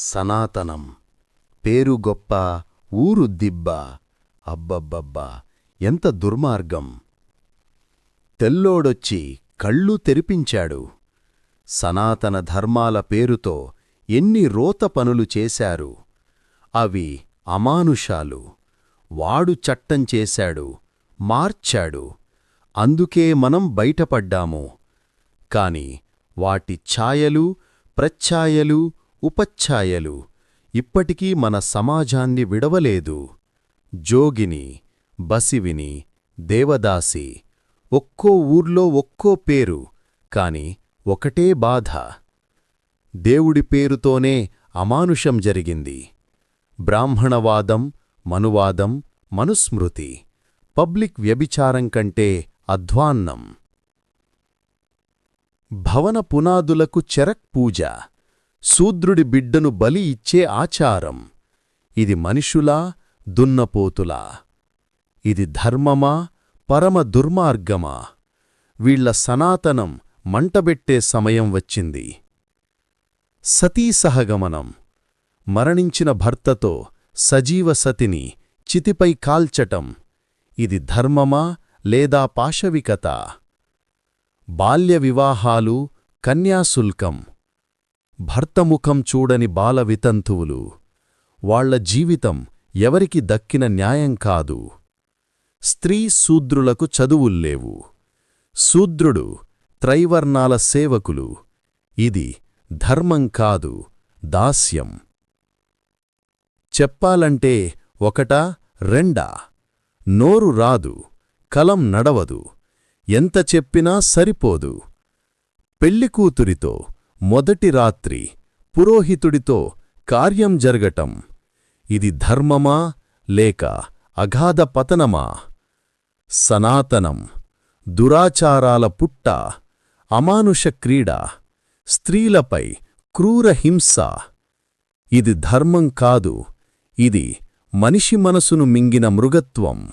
సనాతనం. పేరు గొప్ప ఊరు దిబ్బ. అబ్బబ్బబ్బా ఎంత దుర్మార్గం. తెల్లోడొచ్చి కళ్ళు తెరిపించాడు. సనాతన ధర్మాల పేరుతో ఎన్ని రోత పనులు చేశారు. అవి అమానుషాలు. వాడు చట్టం చేశాడు మార్చాడు. అందుకే మనం బయటపడ్డాము. కాని వాటి ఛాయలు ప్రచ్ఛాయలు ఉపఛాయలు ఇప్పటికీ మన సమాజాన్ని విడవలేదు. జోగిని బసివిని దేవదాసి ఒక్కో ఊర్లో ఒక్కో పేరు కాని ఒకటే బాధ. దేవుడి పేరుతోనే అమానుషం జరిగింది. బ్రాహ్మణవాదం మనువాదం మనుస్మృతి పబ్లిక్ వ్యభిచారం కంటే అధ్వాన్నం. భవన పునాదులకు చెరక్ పూజ శూద్రుడి బిడ్డను బలి ఇచ్చే ఆచారం. ఇది మనుషులా దున్నపోతులా? ఇది ధర్మమా పరమ దుర్మార్గమా? వీళ్ళ సనాతనం మంటబెట్టే సమయం వచ్చింది. సతీసహగమనం. మరణించిన భర్తతో సజీవ సతిని చితిపై కాల్చటం. ఇది ధర్మమా లేదా పాశవికత? బాల్య వివాహాలు కన్యాశుల్కం. భర్తముఖం చూడని బాల వితంతువులు. వాళ్ళ జీవితం ఎవరికి దక్కిన న్యాయం కాదు. స్త్రీ శూద్రులకు చదువుల్లేవు శూద్రుడు త్రైవర్ణాల సేవకులు. ఇది ధర్మం కాదు దాస్యం. చెప్పాలంటే ఒకటా రెండా? నోరు రాదు కలం నడవదు. ఎంత చెప్పినా సరిపోదు. పెళ్ళికూతురితో మొదటి రాత్రి పురోహితుడితో కార్యం జరగటం. ఇది ధర్మమా లేక అగాధ పతనమా? సనాతనం దురాచారాల పుట్ట అమానుష క్రీడ స్త్రీలపై క్రూర హింస. ఇది ధర్మం కాదు ఇది మనిషి మనసును మింగిన మృగత్వం.